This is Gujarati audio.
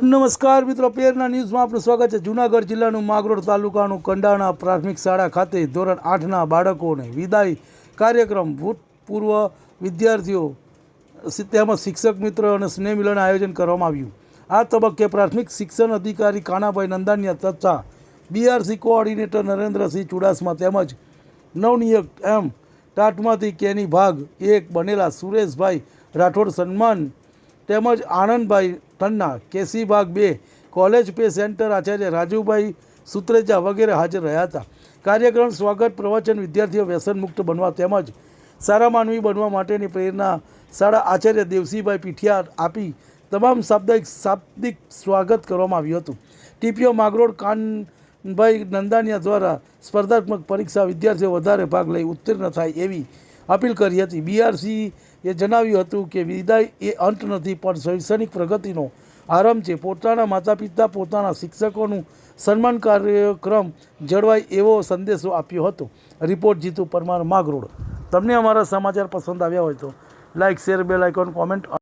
નમસ્કાર મિત્રો પેરના ન્યૂઝમાં આપનું સ્વાગત છે. જૂનાગઢ જિલ્લાનું માગરોળ તાલુકાનું કંડાણા પ્રાથમિક શાળા ખાતે ધોરણ આઠના બાળકોને વિદાય કાર્યક્રમ ભૂતપૂર્વ વિદ્યાર્થીઓ તેમજ શિક્ષક મિત્રો અને સ્નેહ મિલન આયોજન કરવામાં આવ્યું. આ તબક્કે પ્રાથમિક શિક્ષણ અધિકારી કાનાભાઈ નંદાનિયા તથા બીઆરસી કોઓર્ડિનેટર નરેન્દ્રસિંહ ચુડાસમા તેમજ નવનિયુક્ત એમ ટાટમાંથી કેની ભાગ એક બનેલા સુરેશભાઈ રાઠોડ સન્માન તેમજ આનંદભાઈ તન્ના કેસી ભાગ બે, college pay centre Acharya Rajubhai Sutreja વગેરે હાજર રહ્યા હતા. કાર્યક્રમ સ્વાગત પ્રવચન વિદ્યાર્થીઓ વ્યસન મુક્ત બનવા તેમજ સારા માનવી બનવા માટેની પ્રેરણા શાળા આચાર્ય દેવસીભાઈ પીઠિયા આપી તમામ સાપ્તાહિક શાબ્દિક સ્વાગત કરવામાં આવ્યું હતું. ટીપીઓ માગરોળ કાનભાઈ નંદાનિયા દ્વારા સ્પર્ધાત્મક પરીક્ષા વિદ્યાર્થીઓ વધારે ભાગ લઈ ઉત્તીર્ણ થાય એવી અપીલ કરી હતી. બીઆરસી એ જણાવ્યું હતું કે વિદાય એ અંત નથી, પણ શૈક્ષણિક પ્રગતિનો આરંભ છે. પોતાના માતા પિતા પોતાના શિક્ષકોનું સન્માન કાર્યક્રમ જળવાય એવો સંદેશો આપ્યો હતો. રિપોર્ટ જીતુ પરમાર માગરોડ તમને અમારા સમાચાર પસંદ આવ્યા હોય તો like share bell icon comment